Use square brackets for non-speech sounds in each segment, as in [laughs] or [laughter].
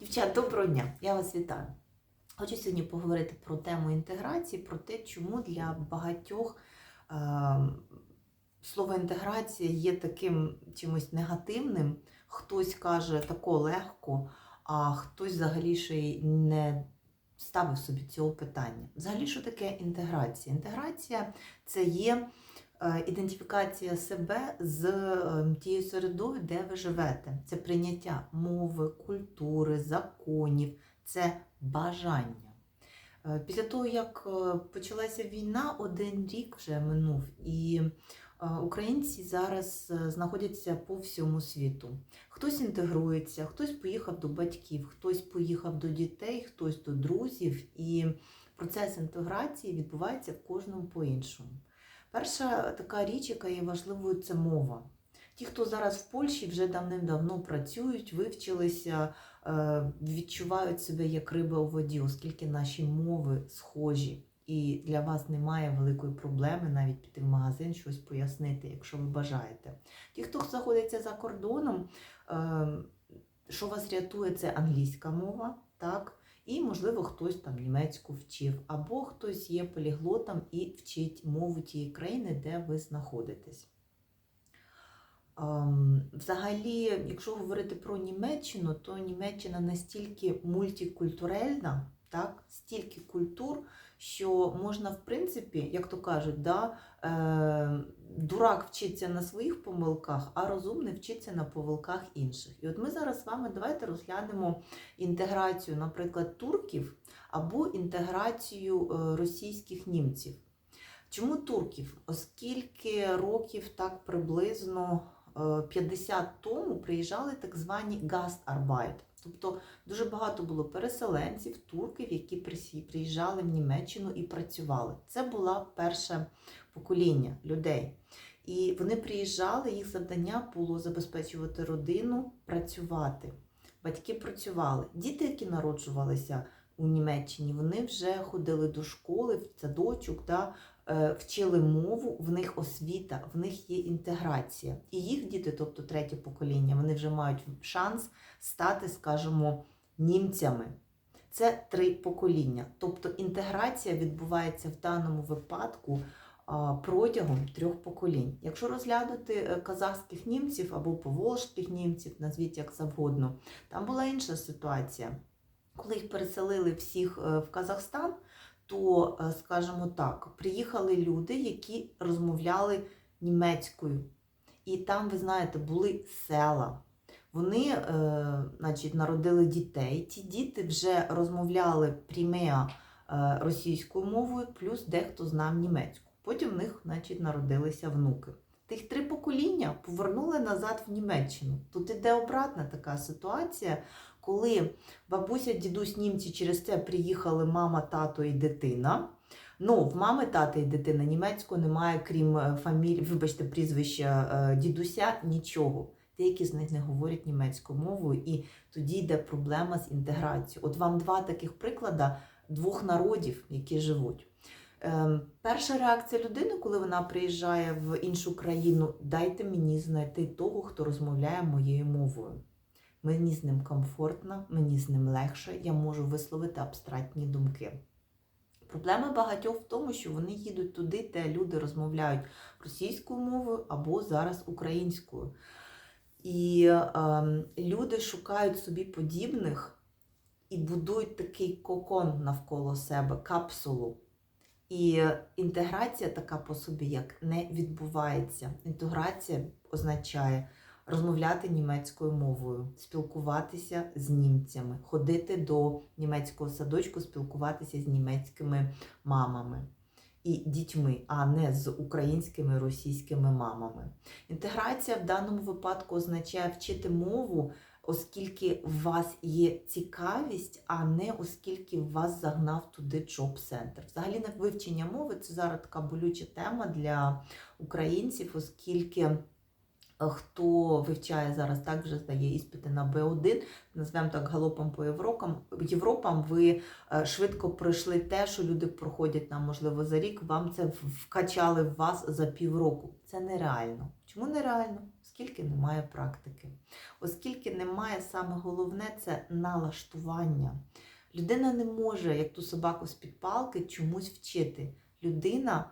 Дівчат, доброго дня! Я вас вітаю. Хочу сьогодні поговорити про тему інтеграції, про те, чому для багатьох е, слово інтеграція є таким чимось негативним. Хтось каже тако легко, а хтось взагалі ще й не ставив собі цього питання. Взагалі, що таке інтеграція? Інтеграція це є ідентифікація себе з е, тією середою, де ви живете. Це прийняття мови, культури, законів, це бажання. Е, Після того, як е, почалася війна, один рік вже минув, і е, українці зараз е, знаходяться по всьому світу. Хтось інтегрується, хтось поїхав до батьків, хтось поїхав до дітей, хтось до друзів, і процес інтеграції відбувається в кожному по-іншому. Перша така річ, яка є важливою, це мова. Ті, хто зараз в Польщі вже давним-давно працюють, вивчилися, е, відчувають себе як риба у воді, оскільки наші мови схожі. І для вас немає великої проблеми навіть піти в магазин щось пояснити, якщо ви бажаєте. Ті, хто знаходиться за кордоном, е, що вас рятує, це англійська мова, так? І, можливо, хтось там німецьку вчив, або хтось є поліглотом і вчить мову тієї країни, де ви знаходитесь. Ем, Взагалі, якщо говорити про Німеччину, то Німеччина настільки мультикультурельна, так, стільки культур, що можна, в принципі, як то кажуть, да, е, дурак вчиться на своїх помилках, а розумний вчиться на помилках інших. І от ми зараз з вами давайте розглянемо інтеграцію, наприклад, турків або інтеграцію е, російських німців. Чому турків? Оскільки років так приблизно е, 50 тому приїжджали так звані гастарбайт. Тобто дуже багато було переселенців, турків, які приїжджали в Німеччину і працювали. Це було перше покоління людей. І вони приїжджали, їх завдання було забезпечувати родину, працювати. Батьки працювали. Діти, які народжувалися у Німеччині, вони вже ходили до школи, в садочок, да, вчили мову, в них освіта, в них є інтеграція. І їх діти, тобто третє покоління, вони вже мають шанс стати, скажімо, німцями. Це три покоління. Тобто інтеграція відбувається в даному випадку протягом трьох поколінь. Якщо розглянути е, казахських німців або поволжських німців, назвіть як завгодно, там була інша ситуація. Коли їх переселили всіх е, в Казахстан, то, е, скажімо так, приїхали люди, які розмовляли німецькою. І там, ви знаєте, були села. Вони, е, значить, народили дітей. Ті діти вже розмовляли прімея е, російською мовою, плюс дехто знав німецьку. Потім в них, значить, народилися внуки. Тих три покоління повернули назад в Німеччину. Тут іде обратна така ситуація, коли бабуся, дідусь, німці через це приїхали мама, тато і дитина. Ну, в мами, тата і дитина німецького немає, крім е, фамілії, вибачте, прізвища е, дідуся, нічого. Деякі з них не говорять німецькою мовою, і тоді йде проблема з інтеграцією. От вам два таких приклади двох народів, які живуть. Ем, перша реакція людини, коли вона приїжджає в іншу країну, дайте мені знайти того, хто розмовляє моєю мовою. Мені з ним комфортно, мені з ним легше, я можу висловити абстрактні думки. Проблема багатьох в тому, що вони їдуть туди, де люди розмовляють російською мовою або зараз українською. І ем, люди шукають собі подібних і будують такий кокон навколо себе, капсулу. І інтеграція така по собі як не відбувається. Інтеграція означає розмовляти німецькою мовою, спілкуватися з німцями, ходити до німецького садочку, спілкуватися з німецькими мамами і дітьми, а не з українськими російськими мамами. Інтеграція в даному випадку означає вчити мову, оскільки у вас є цікавість, а не оскільки вас загнав туди джоб-центр. Взагалі, на вивчення мови це зараз така болюча тема для українців, оскільки хто вивчає зараз, так вже здає іспити на Б1, назвемо так галопом по Європам, Європам, ви е, швидко пройшли те, що люди проходять нам, можливо, за рік, вам це вкачали в вас за півроку. Це нереально. Чому нереально? оскільки немає практики, оскільки немає саме головне це налаштування. Людина не може, як ту собаку з-під палки, чомусь вчити. Людина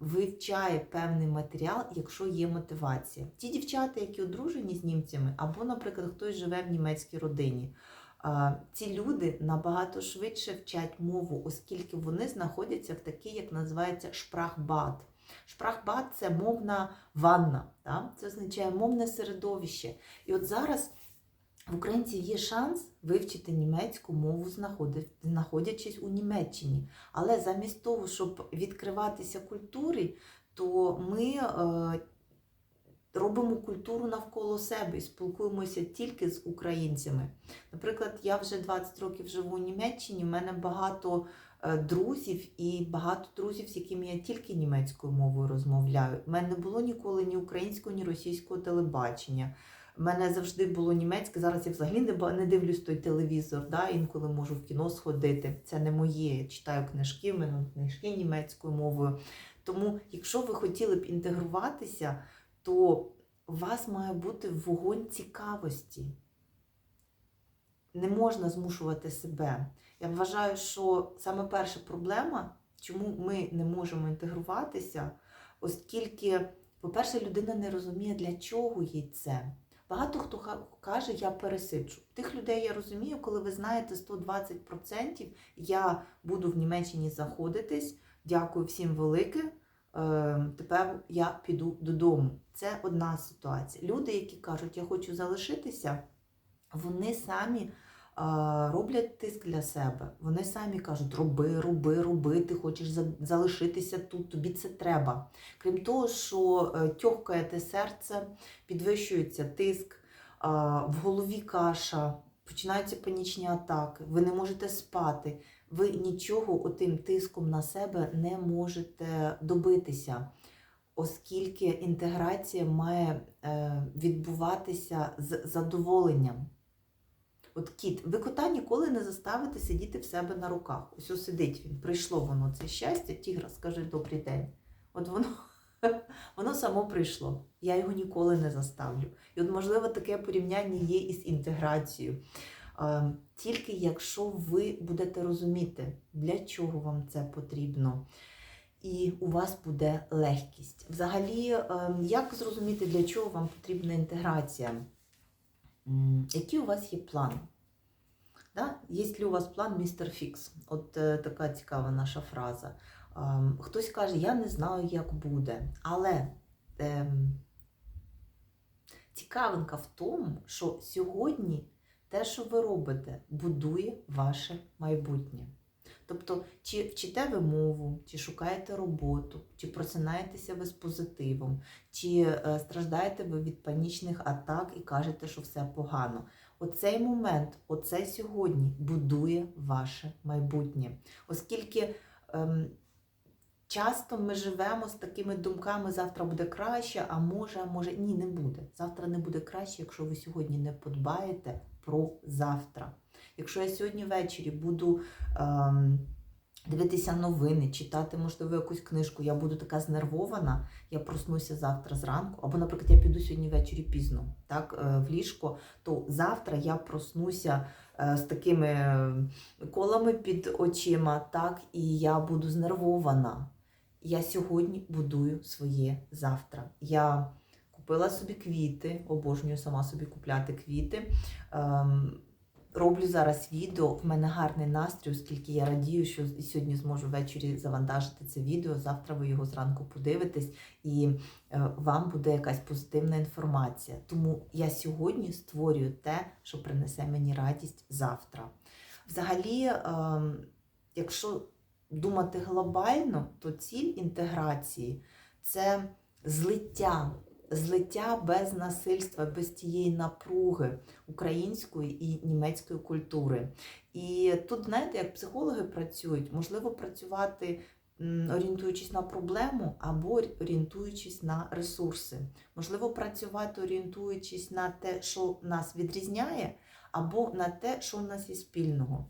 вивчає певний матеріал, якщо є мотивація. Ті дівчата, які одружені з німцями, або, наприклад, хтось живе в німецькій родині. е, Ці люди набагато швидше вчать мову, оскільки вони знаходяться в такій, як називається шпрахбад. Шпрахбад це мовна ванна, да? це означає мовне середовище. І от зараз в українців є шанс вивчити німецьку мову, знаходячись у Німеччині. Але замість того, щоб відкриватися культурі, то ми е, робимо культуру навколо себе і спілкуємося тільки з українцями. Наприклад, я вже 20 років живу у Німеччині, в мене багато е, друзів і багато друзів, з якими я тільки німецькою мовою розмовляю. У мене не було ніколи ні українського, ні російського телебачення. У мене завжди було німецьке. Зараз я взагалі не, дивлюсь той телевізор, да? інколи можу в кіно сходити. Це не моє. Я читаю книжки, в мене книжки німецькою мовою. Тому, якщо ви хотіли б інтегруватися, то у вас має бути вогонь цікавості. Не можна змушувати себе. Я вважаю, що саме перша проблема, чому ми не можемо інтегруватися, оскільки, по-перше, людина не розуміє, для чого їй це. Багато хто каже, я пересиджу. Тих людей я розумію, коли ви знаєте 120%, я буду в Німеччині заходитись. Дякую всім велике. Е, Тепер я піду додому. Це одна ситуація. Люди, які кажуть, я хочу залишитися, вони самі роблять тиск для себе. Вони самі кажуть, роби, роби, роби, ти хочеш залишитися тут, тобі це треба. Крім того, що е, тьохкає те серце, підвищується тиск, в голові каша, починаються панічні атаки, ви не можете спати, ви нічого отим тиском на себе не можете добитися. Оскільки інтеграція має е, відбуватися з задоволенням. От кіт, ви кота ніколи не заставите сидіти в себе на руках. Ось ось сидить він. Прийшло воно це щастя, тігра, скажи добрий день. От воно, [laughs] воно само прийшло. Я його ніколи не заставлю. І от, можливо, таке порівняння є із інтеграцією. Тільки якщо ви будете розуміти, для чого вам це потрібно, і у вас буде легкість. Взагалі, е, як зрозуміти, для чого вам потрібна інтеграція? Який у вас є план? Да? Є ли у вас план містер Фікс? От е, така цікава наша фраза. Е, хтось каже, я не знаю, як буде. Але е, цікавинка в тому, що сьогодні те, що ви робите, будує ваше майбутнє. Тобто, чи вчите ви мову, чи шукаєте роботу, чи просинаєтеся ви з позитивом, чи е, страждаєте ви від панічних атак і кажете, що все погано. Оцей момент, оце сьогодні будує ваше майбутнє. Оскільки ем, часто ми живемо з такими думками, завтра буде краще, а може, а може, ні, не буде. Завтра не буде краще, якщо ви сьогодні не подбаєте про завтра. Якщо я сьогодні ввечері буду ем, дивитися новини, читати, можливо, якусь книжку, я буду така знервована, я проснуся завтра зранку, або, наприклад, я піду сьогодні ввечері пізно так, е, в ліжко, то завтра я проснуся е, з такими е, колами під очима, так, і я буду знервована. Я сьогодні будую своє завтра. Я купила собі квіти, обожнюю сама собі купляти квіти. Ем, Роблю зараз відео. В мене гарний настрій, оскільки я радію, що сьогодні зможу ввечері завантажити це відео. Завтра ви його зранку подивитесь, і е, вам буде якась позитивна інформація. Тому я сьогодні створюю те, що принесе мені радість завтра. Взагалі, ем, якщо думати глобально, то ціль інтеграції це злиття. Злиття без насильства, без тієї напруги української і німецької культури. І тут, знаєте, як психологи працюють, можливо працювати орієнтуючись на проблему або орієнтуючись на ресурси. Можливо, працювати орієнтуючись на те, що нас відрізняє, або на те, що в нас є спільного.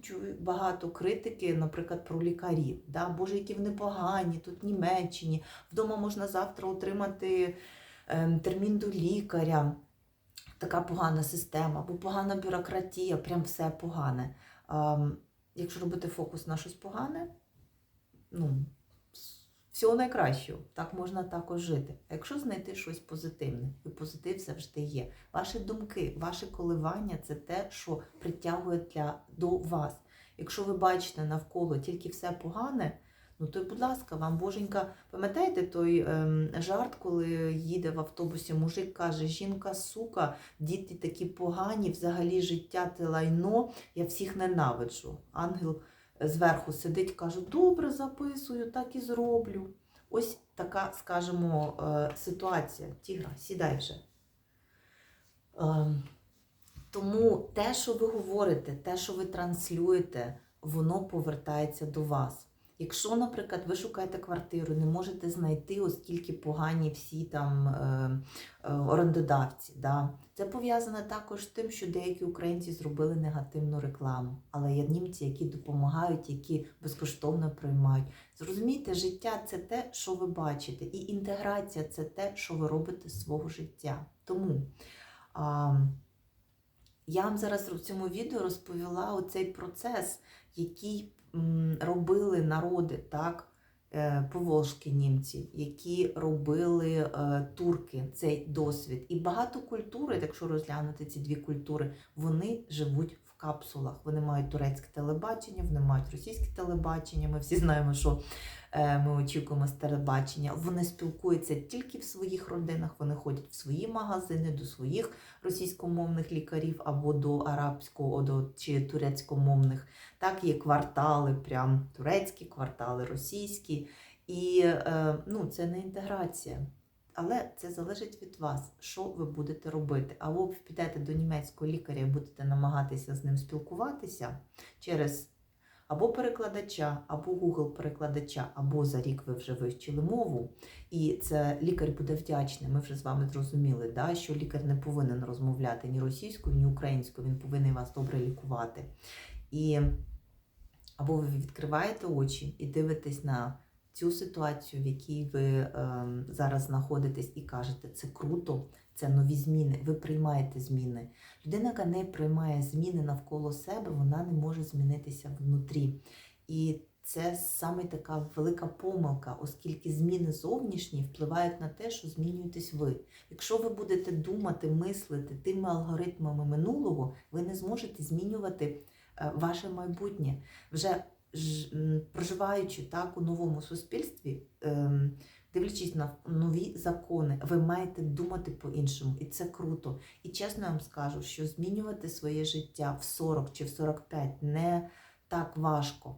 Чую, багато критики, наприклад, про лікарів. Да? Боже, які вони погані, тут Німеччині, вдома можна завтра отримати термін до лікаря, така погана система, або погана бюрократія, прям все погане. Ем, Якщо робити фокус на щось погане, ну, всього найкращого. Так можна також жити. А якщо знайти щось позитивне, і позитив завжди є. Ваші думки, ваші коливання це те, що притягує для, до вас. Якщо ви бачите навколо тільки все погане, ну то, будь ласка, вам боженька, пам'ятаєте той ем, жарт, коли їде в автобусі мужик каже: жінка, сука, діти такі погані, взагалі життя те лайно, я всіх ненавиджу. Ангел зверху сидить, каже: добре, записую, так і зроблю. Ось така, скажімо, е, ситуація. Тігра, сідай вже. Ем, Тому те, що ви говорите, те, що ви транслюєте, воно повертається до вас. Якщо, наприклад, ви шукаєте квартиру, не можете знайти, оскільки погані всі там е, е, орендодавці, да? це пов'язане також з тим, що деякі українці зробили негативну рекламу, але є німці, які допомагають, які безкоштовно приймають. Зрозумійте, життя це те, що ви бачите, і інтеграція це те, що ви робите з свого життя. Тому а, я вам зараз в цьому відео розповіла оцей процес, який робили народи, так, е, поволжські німці, які робили е, турки цей досвід. І багато культури, якщо розглянути ці дві культури, вони живуть капсулах. Вони мають турецьке телебачення, вони мають російське телебачення. Ми всі знаємо, що е, ми очікуємо з телебачення. Вони спілкуються тільки в своїх родинах, вони ходять в свої магазини до своїх російськомовних лікарів або до арабського до, чи турецькомовних. Так, є квартали, прям турецькі, квартали російські. І е, ну, це не інтеграція. Але це залежить від вас, що ви будете робити. Або ви підете до німецького лікаря і будете намагатися з ним спілкуватися через або перекладача, або Google перекладача, або за рік ви вже вивчили мову. І це лікар буде вдячний. Ми вже з вами зрозуміли, да, що лікар не повинен розмовляти ні російською, ні українською. Він повинен вас добре лікувати. І або ви відкриваєте очі і дивитесь на цю ситуацію, в якій ви е, зараз знаходитесь, і кажете, це круто, це нові зміни. Ви приймаєте зміни. Людина, яка не приймає зміни навколо себе, вона не може змінитися внутрі. І це саме така велика помилка, оскільки зміни зовнішні впливають на те, що змінюєтесь ви. Якщо ви будете думати, мислити тими алгоритмами минулого, ви не зможете змінювати е, ваше майбутнє. Вже проживаючи так у новому суспільстві, ем, дивлячись на нові закони, ви маєте думати по-іншому, і це круто. І чесно вам скажу, що змінювати своє життя в 40 чи в 45 не так важко.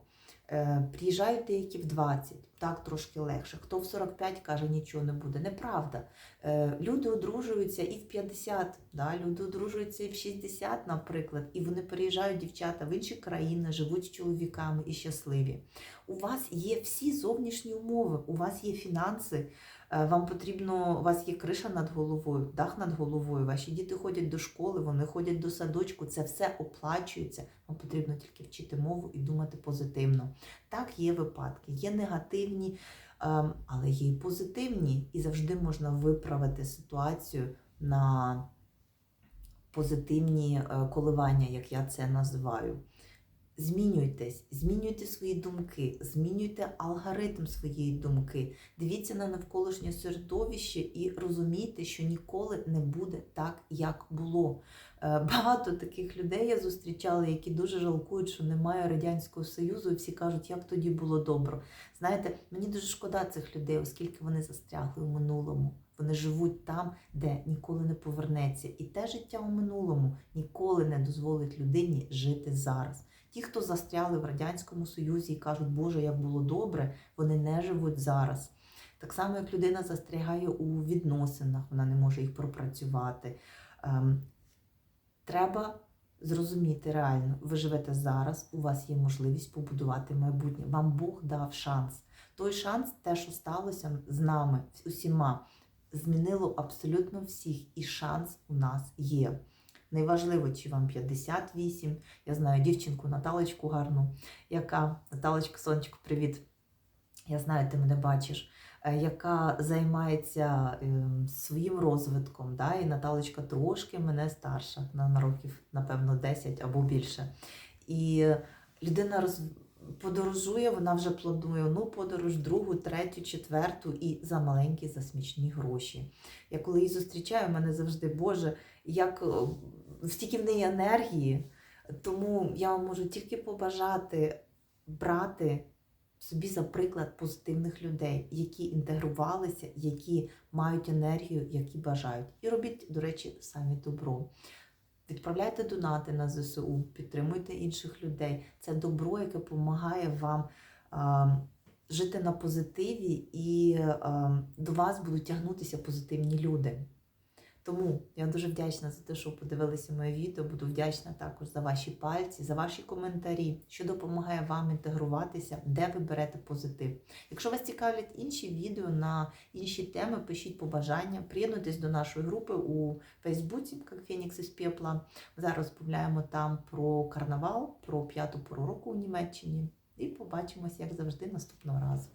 Е, Приїжджають деякі в 20, так трошки легше. Хто в 45 каже, нічого не буде. Неправда. Е, Люди одружуються і в 50, да? люди одружуються і в 60, наприклад, і вони переїжджають дівчата в інші країни, живуть з чоловіками і щасливі. У вас є всі зовнішні умови, у вас є фінанси, вам потрібно, у вас є криша над головою, дах над головою, ваші діти ходять до школи, вони ходять до садочку, це все оплачується. Вам потрібно тільки вчити мову і думати позитивно. Так, є випадки, є негативні, ем, але є і позитивні, і завжди можна виправити ситуацію на позитивні е, коливання, як я це називаю. Змінюйтесь, змінюйте свої думки, змінюйте алгоритм своєї думки. Дивіться на навколишнє середовище і розумійте, що ніколи не буде так, як було. Е, Багато таких людей я зустрічала, які дуже жалкують, що немає Радянського Союзу, і всі кажуть, як тоді було добре. Знаєте, мені дуже шкода цих людей, оскільки вони застрягли у минулому. Вони живуть там, де ніколи не повернеться. І те життя у минулому ніколи не дозволить людині жити зараз. Ті, хто застряли в Радянському Союзі і кажуть, Боже, як було добре, вони не живуть зараз. Так само, як людина застрягає у відносинах, вона не може їх пропрацювати. Ем, треба зрозуміти реально, ви живете зараз, у вас є можливість побудувати майбутнє. Вам Бог дав шанс. Той шанс, те, що сталося з нами, усіма, змінило абсолютно всіх, і шанс у нас є. Неважливо, чи вам 58. Я знаю дівчинку Наталочку гарну, яка Наталочка, сонечко, привіт. Я знаю, ти мене бачиш. е, яка займається ем, своїм розвитком. Да? І Наталочка трошки мене старша, на, років, напевно, 10 або більше. І людина роз... подорожує, вона вже планує ну, подорож другу, третю, четверту і за маленькі, за смішні гроші. Я коли її зустрічаю, в мене завжди, Боже, як е, стільки в неї енергії. Тому я вам можу тільки побажати брати собі за приклад позитивних людей, які інтегрувалися, які мають енергію, які бажають. І робіть, до речі, самі добро. Відправляйте донати на ЗСУ, підтримуйте інших людей. Це добро, яке допомагає вам а, жити на позитиві, і а, до вас будуть тягнутися позитивні люди. Тому я дуже вдячна за те, що подивилися моє відео. Буду вдячна також за ваші пальці, за ваші коментарі, що допомагає вам інтегруватися, де ви берете позитив. Якщо вас цікавлять інші відео на інші теми, пишіть побажання, приєднуйтесь до нашої групи у Фейсбуці, як Фенікс із Пепла. Зараз розповідаємо там про карнавал, про п'яту пору року у Німеччині. І побачимось, як завжди, наступного разу.